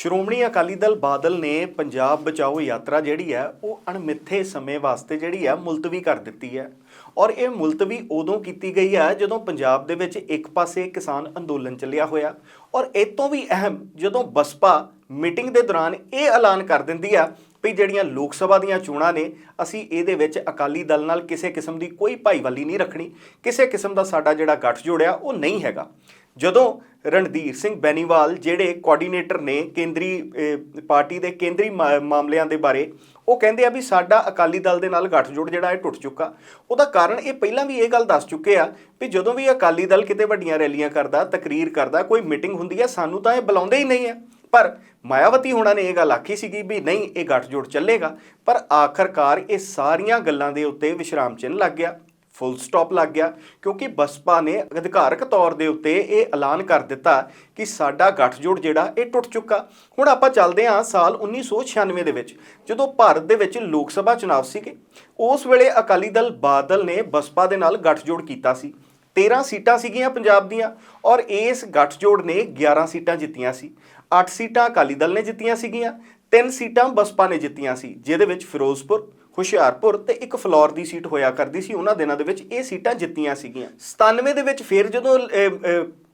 ਸ਼੍ਰੋਮਣੀ ਅਕਾਲੀ ਦਲ ਬਾਦਲ ਨੇ ਪੰਜਾਬ ਬਚਾਓ ਯਾਤਰਾ ਜਿਹੜੀ ਹੈ, ਉਹ ਅਣਮਿੱਥੇ ਸਮੇਂ ਵਾਸਤੇ ਜਿਹੜੀ ਹੈ, ਮੁਲਤਵੀ ਕਰ ਦਿੱਤੀ ਹੈ। ਔਰ ਇਹ ਮੁਲਤਵੀ ਉਦੋਂ ਕੀਤੀ ਗਈ ਹੈ, ਜਦੋਂ ਪੰਜਾਬ ਦੇ ਵਿੱਚ ਇੱਕ ਪਾਸੇ ਕਿਸਾਨ ਅੰਦੋਲਨ ਚੱਲਿਆ ਹੋਇਆ। ਔਰ ਇਹ ਤੋਂ ਵੀ ਅਹਿਮ ਜਦੋਂ ਬਸਪਾ ਮੀਟਿੰਗ ਦੇ ਦੌਰਾਨ ਇਹ ਐਲਾਨ ਕਰ ਦਿੰਦੀ ਆ ਵੀ ਜਿਹੜੀਆਂ ਲੋਕ ਸਭਾ ਦੀਆਂ ਚੋਣਾਂ ਨੇ, ਅਸੀਂ ਇਹਦੇ ਵਿੱਚ ਅਕਾਲੀ ਦਲ ਨਾਲ ਕਿਸੇ ਕਿਸਮ ਦੀ ਕੋਈ ਭਾਈਵਾਲੀ ਨਹੀਂ ਰੱਖਣੀ। ਕਿਸੇ ਕਿਸਮ ਦਾ ਸਾਡਾ ਜਿਹੜਾ ਗੱਠ ਜੋੜਿਆ ਉਹ ਨਹੀਂ ਹੈਗਾ। ਜਦੋਂ ਰਣਧੀਰ ਸਿੰਘ ਬੈਨੀਵਾਲ, ਜਿਹੜੇ ਕੋਆਰਡੀਨੇਟਰ ਨੇ ਕੇਂਦਰੀ ਪਾਰਟੀ ਦੇ ਕੇਂਦਰੀ ਮਾ- ਮਾਮਲਿਆਂ ਦੇ ਬਾਰੇ, ਉਹ ਕਹਿੰਦੇ ਆ ਵੀ ਸਾਡਾ ਅਕਾਲੀ ਦਲ ਦੇ ਨਾਲ ਗੱਠਜੋੜ ਜਿਹੜਾ ਹੈ ਟੁੱਟ ਚੁੱਕਾ। ਉਹਦਾ ਕਾਰਨ ਇਹ ਪਹਿਲਾਂ ਵੀ ਇਹ ਗੱਲ ਦੱਸ ਚੁੱਕੇ ਆ ਵੀ ਜਦੋਂ ਵੀ ਅਕਾਲੀ ਦਲ ਕਿਤੇ ਵੱਡੀਆਂ ਰੈਲੀਆਂ ਕਰਦਾ, ਤਕਰੀਰ ਕਰਦਾ, ਕੋਈ ਮੀਟਿੰਗ ਹੁੰਦੀ ਹੈ ਸਾਨੂੰ ਤਾਂ ਇਹ ਬੁਲਾਉਂਦੇ ਹੀ ਨਹੀਂ ਆ। ਪਰ ਮਾਇਆਵਤੀ ਹੋਣਾ ਨੇ ਇਹ ਗੱਲ ਆਖੀ ਸੀਗੀ ਵੀ ਨਹੀਂ, ਇਹ ਗੱਠਜੋੜ ਚੱਲੇਗਾ। ਪਰ ਆਖਰਕਾਰ ਇਹ ਸਾਰੀਆਂ ਗੱਲਾਂ ਦੇ ਉੱਤੇ ਵਿਸ਼ਰਾਮ ਚਿੰਨ੍ਹ ਲੱਗ ਗਿਆ। ਫੁੱਲ ਸਟਾਪ ਲੱਗ ਗਿਆ, ਕਿਉਂਕਿ ਬਸਪਾ ਨੇ ਅਧਿਕਾਰਕ ਤੌਰ ਦੇ ਉੱਤੇ ਇਹ ਐਲਾਨ ਕਰ ਦਿੱਤਾ ਕਿ ਸਾਡਾ ਗੱਠਜੋੜ ਜਿਹੜਾ ਇਹ ਟੁੱਟ ਚੁੱਕਾ। ਹੁਣ ਆਪਾਂ ਚੱਲਦੇ ਹਾਂ ਸਾਲ 1996 ਦੇ ਵਿੱਚ, ਜਦੋਂ ਭਾਰਤ ਦੇ ਵਿੱਚ ਲੋਕ ਸਭਾ ਚੁਣਾਵ ਸੀਗੇ, ਉਸ ਵੇਲੇ ਅਕਾਲੀ ਦਲ ਬਾਦਲ ਨੇ ਬਸਪਾ ਦੇ ਨਾਲ ਗੱਠਜੋੜ ਕੀਤਾ ਸੀ। 13 ਸੀਟਾਂ ਸੀਗੀਆਂ ਪੰਜਾਬ ਦੀਆਂ ਔਰ ਇਸ ਗੱਠਜੋੜ ਨੇ 11 ਸੀਟਾਂ ਜਿੱਤੀਆਂ ਸੀ। 8 ਸੀਟਾਂ ਅਕਾਲੀ ਦਲ ਨੇ ਜਿੱਤੀਆਂ ਸੀਗੀਆਂ 3 ਸੀਟਾਂ ਬਸਪਾ ਨੇ ਜਿੱਤੀਆਂ ਸੀ, ਜਿਹਦੇ ਵਿੱਚ ਫਿਰੋਜ਼ਪੁਰ ਹੁਸ਼ਿਆਰਪੁਰ ਤੇ ਇੱਕ ਫਲੋਰ ਦੀ ਸੀਟ ਹੋਇਆ ਕਰਦੀ ਸੀ। ਉਹਨਾਂ ਦਿਨਾਂ ਦੇ ਵਿੱਚ ਇਹ ਸੀਟਾਂ ਜਿੱਤੀਆਂ ਸੀਗੀਆਂ। 97 ਦੇ ਵਿੱਚ ਫਿਰ ਜਦੋਂ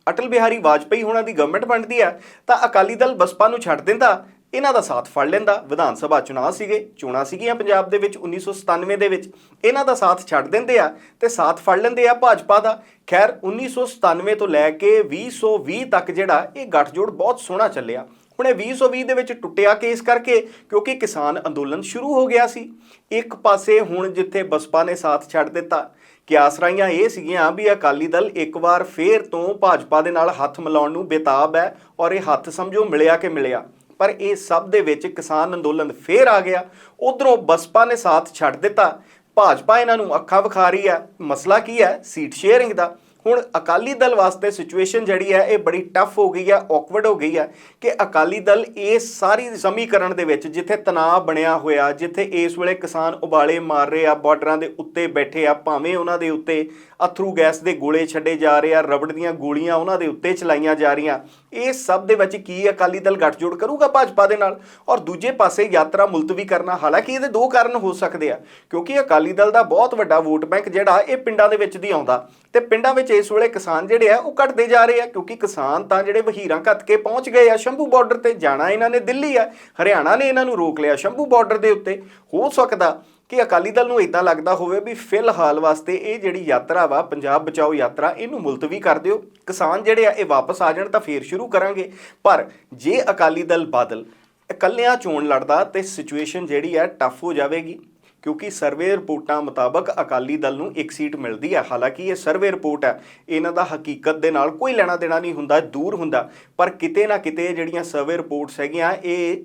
ਅਟਲ ਬਿਹਾਰੀ ਵਾਜਪੇਈ ਹੋਣਾ ਦੀ ਗਵਰਨਮੈਂਟ ਬਣਦੀ ਆ ਤਾਂ ਅਕਾਲੀ ਦਲ ਬਸਪਾ ਨੂੰ ਛੱਡ ਦਿੰਦਾ, ਇਹਨਾਂ ਦਾ ਸਾਥ ਫੜ ਲੈਂਦਾ। ਵਿਧਾਨ ਸਭਾ ਚੁਣਾਵ ਸੀਗੇ, ਚੋਣਾਂ ਸੀਗੀਆਂ ਪੰਜਾਬ ਦੇ ਵਿੱਚ 1997 ਦੇ ਵਿੱਚ। ਇਹਨਾਂ ਦਾ ਸਾਥ ਛੱਡ ਦਿੰਦੇ ਆ ਤੇ ਸਾਥ ਫੜ ਲੈਂਦੇ ਆ ਭਾਜਪਾ ਦਾ। ਖੈਰ 1997 ਤੋਂ ਲੈ ਕੇ 2020 ਤੱਕ ਜਿਹੜਾ ਇਹ ਗੱਠਜੋੜ ਬਹੁਤ ਸੋਹਣਾ ਚੱਲਿਆ। ਹੁਣ ਇਹ 2020 ਦੇ ਵਿੱਚ ਟੁੱਟਿਆ ਕੇਸ ਕਰਕੇ ਕਿਉਂਕਿ ਕਿਸਾਨ ਅੰਦੋਲਨ ਸ਼ੁਰੂ ਹੋ ਗਿਆ ਸੀ। ਇੱਕ ਪਾਸੇ ਹੁਣ ਜਿੱਥੇ ਬਸਪਾ ਨੇ ਸਾਥ ਛੱਡ ਦਿੱਤਾ ਕਿਆਸਰਾਈਆਂ ਇਹ ਸੀਗੀਆਂ ਵੀ ਅਕਾਲੀ ਦਲ ਇੱਕ ਵਾਰ ਫੇਰ ਤੋਂ ਭਾਜਪਾ ਦੇ ਨਾਲ ਹੱਥ ਮਿਲਾਉਣ ਨੂੰ ਬੇਤਾਬ ਹੈ ਔਰ ਇਹ ਹੱਥ ਸਮਝੋ ਮਿਲਿਆ ਕਿ ਮਿਲਿਆ। ਪਰ ਇਹ ਸਭ ਦੇ ਵਿੱਚ ਕਿਸਾਨ ਅੰਦੋਲਨ ਫੇਰ ਆ ਗਿਆ। ਉਧਰੋਂ ਬਸਪਾ ਨੇ ਸਾਥ ਛੱਡ ਦਿੱਤਾ। ਭਾਜਪਾ ਇਹਨਾਂ ਨੂੰ ਅੱਖਾਂ ਵਿਖਾ ਰਹੀ ਹੈ। ਮਸਲਾ ਕੀ ਹੈ? ਸੀਟ ਸ਼ੇਅਰਿੰਗ ਦਾ। ਹੁਣ ਅਕਾਲੀ ਦਲ ਵਾਸਤੇ ਸਿਚੁਏਸ਼ਨ ਜਿਹੜੀ ਹੈ, ਇਹ ਬੜੀ ਟਫ ਹੋ ਗਈ ਹੈ ਔਕਵਰਡ ਹੋ ਗਈ ਹੈ ਕਿ ਅਕਾਲੀ ਦਲ ਇਹ ਸਾਰੀ ਸਮੀਕਰਨ ਦੇ ਵਿੱਚ ਜਿੱਥੇ ਤਣਾਅ ਬਣਿਆ ਹੋਇਆ, ਜਿੱਥੇ ਇਸ ਵੇਲੇ ਕਿਸਾਨ ਉਬਾਲੇ ਮਾਰ ਰਹੇ ਆ ਬਾਰਡਰਾਂ ਦੇ ਉੱਤੇ ਬੈਠੇ ਆ, ਭਾਵੇਂ ਉਹਨਾਂ ਦੇ ਉੱਤੇ ਅਥਰੂ ਗੈਸ ਦੇ ਗੋਲੇ ਛੱਡੇ ਜਾ ਰਹੇ ਆ, ਰਬੜ ਦੀਆਂ ਗੋਲੀਆਂ ਉਹਨਾਂ ਦੇ ਉੱਤੇ ਚਲਾਈਆਂ ਜਾ ਰਹੀਆਂ ਇਹ ਸਭ ਦੇ ਵਿੱਚ ਕੀ ਅਕਾਲੀ ਦਲ ਗੱਠਜੋੜ ਕਰੂਗਾ ਭਾਜਪਾ ਦੇ ਨਾਲ? ਔਰ ਦੂਜੇ ਪਾਸੇ ਯਾਤਰਾ ਮੁਲਤਵੀ ਕਰਨਾ, ਹਾਲਾਂਕਿ ਇਹਦੇ ਦੋ ਕਾਰਨ ਹੋ ਸਕਦੇ ਆ। ਕਿਉਂਕਿ ਅਕਾਲੀ ਦਲ ਦਾ ਬਹੁਤ ਵੱਡਾ ਵੋਟ ਬੈਂਕ ਜਿਹੜਾ, ਇਹ ਪਿੰਡਾਂ ਦੇ ਵਿੱਚ ਦੀ ਆਉਂਦਾ। ਤੇ ਪਿੰਡਾਂ ਵਿੱਚ ਇਸ ਵੇਲੇ ਕਿਸਾਨ ਜਿਹੜੇ ਆ, ਉਹ ਘਟਦੇ ਜਾ ਰਹੇ ਆ, ਕਿਉਂਕਿ ਕਿਸਾਨ ਤਾਂ ਜਿਹੜੇ ਵਹੀਰਾਂ ਘੱਟ ਕੇ ਪਹੁੰਚ ਗਏ ਆ ਸ਼ੰਭੂ ਬਾਰਡਰ ਤੇ, ਜਾਣਾ ਇਹਨਾਂ ਨੇ ਦਿੱਲੀ ਆ। ਹਰਿਆਣਾ ਨੇ ਇਹਨਾਂ ਨੂੰ ਰੋਕ ਲਿਆ ਸ਼ੰਭੂ ਬਾਰਡਰ ਦੇ ਉੱਤੇ। ਹੋ ਸਕਦਾ ਕਿ ਅਕਾਲੀ ਦਲ ਨੂੰ ਇਦਾਂ ਲੱਗਦਾ ਹੋਵੇ ਵੀ ਫਿਲਹਾਲ ਵਾਸਤੇ ਇਹ ਜਿਹੜੀ ਯਾਤਰਾ ਵਾ, ਪੰਜਾਬ ਬਚਾਓ ਯਾਤਰਾ, ਇਹਨੂੰ ਮੁਲਤਵੀ ਕਰ ਦਿਓ। ਕਿਸਾਨ ਜਿਹੜੇ ਆ, ਇਹ ਵਾਪਸ ਆ ਜਾਣ ਤਾਂ ਫੇਰ ਸ਼ੁਰੂ ਕਰਾਂਗੇ। ਪਰ ਜੇ ਅਕਾਲੀ ਦਲ ਬਾਦਲ ਇਕੱਲਿਆਂ ਚੋਣ ਲੜਦਾ ਤੇ ਸਿਚੁਏਸ਼ਨ ਜਿਹੜੀ ਹੈ ਟਫ ਹੋ ਜਾਵੇਗੀ, ਕਿਉਂਕਿ ਸਰਵੇ ਰਿਪੋਰਟਾਂ ਮੁਤਾਬਕ ਅਕਾਲੀ ਦਲ ਨੂੰ ਇੱਕ ਸੀਟ ਮਿਲਦੀ ਹੈ ਹਾਲਾਂਕਿ ਇਹ ਸਰਵੇ ਰਿਪੋਰਟ ਹੈ ਇਹਨਾਂ ਦਾ ਹਕੀਕਤ ਦੇ ਨਾਲ ਕੋਈ ਲੈਣਾ ਦੇਣਾ ਨਹੀਂ ਹੁੰਦਾ, ਦੂਰ ਹੁੰਦਾ। ਪਰ ਕਿਤੇ ਨਾ ਕਿਤੇ ਜਿਹੜੀਆਂ ਸਰਵੇ ਰਿਪੋਰਟਸ ਹੈਗੀਆਂ, ਇਹ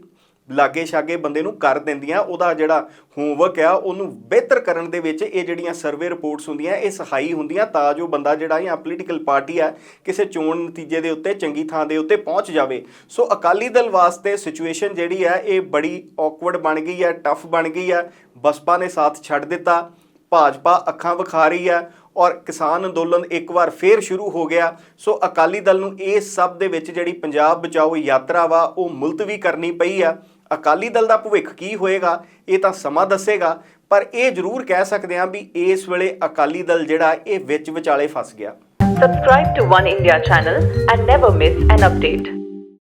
ਲਾਗੇ ਛਾਗੇ ਬੰਦੇ ਨੂੰ ਕਰ ਦਿੰਦੀਆਂ, ਉਹਦਾ ਜਿਹੜਾ ਹੋਮਵਰਕ ਆ, ਉਹਨੂੰ ਬਿਹਤਰ ਕਰਨ ਦੇ ਵਿੱਚ ਇਹ ਜਿਹੜੀਆਂ ਸਰਵੇ ਰਿਪੋਰਟਸ ਹੁੰਦੀਆਂ, ਇਹ ਸਹਾਈ ਹੁੰਦੀਆਂ ਤਾਂ ਜੋ ਬੰਦਾ ਜਿਹੜਾ ਜਾਂ ਪੋਲੀਟੀਕਲ ਪਾਰਟੀ ਆ, ਕਿਸੇ ਚੋਣ ਨਤੀਜੇ ਦੇ ਉੱਤੇ, ਚੰਗੀ ਥਾਂ ਦੇ ਉੱਤੇ ਪਹੁੰਚ ਜਾਵੇ। ਸੋ ਅਕਾਲੀ ਦਲ ਵਾਸਤੇ ਸਿਚੁਏਸ਼ਨ ਜਿਹੜੀ ਹੈ ਇਹ ਬੜੀ ਔਕਵਰਡ ਬਣ ਗਈ ਹੈ ਟਫ ਬਣ ਗਈ ਹੈ ਬਸਪਾ ਨੇ ਸਾਥ ਛੱਡ ਦਿੱਤਾ, ਭਾਜਪਾ ਅੱਖਾਂ ਵਿਖਾ ਰਹੀ ਹੈ ਔਰ ਕਿਸਾਨ ਅੰਦੋਲਨ ਇੱਕ ਵਾਰ ਫੇਰ ਸ਼ੁਰੂ ਹੋ ਗਿਆ। ਸੋ ਅਕਾਲੀ ਦਲ ਨੂੰ ਇਹ ਸਭ ਦੇ ਵਿੱਚ ਜਿਹੜੀ ਪੰਜਾਬ ਬਚਾਓ ਯਾਤਰਾ ਵਾ, ਉਹ ਮੁਲਤਵੀ ਕਰਨੀ ਪਈ ਆ। ਅਕਾਲੀ ਦਲ ਦਾ ਭਵਿੱਖ ਕੀ ਹੋਏਗਾ, ਇਹ ਤਾਂ ਸਮਾਂ ਦੱਸੇਗਾ, ਪਰ ਇਹ ਜ਼ਰੂਰ ਕਹਿ ਸਕਦੇ ਹਾਂ ਵੀ ਇਸ ਵੇਲੇ ਅਕਾਲੀ ਦਲ ਜਿਹੜਾ, ਇਹ ਵਿੱਚ ਵਿਚਾਲੇ ਫਸ ਗਿਆ Subscribe to One India channel and never miss an update.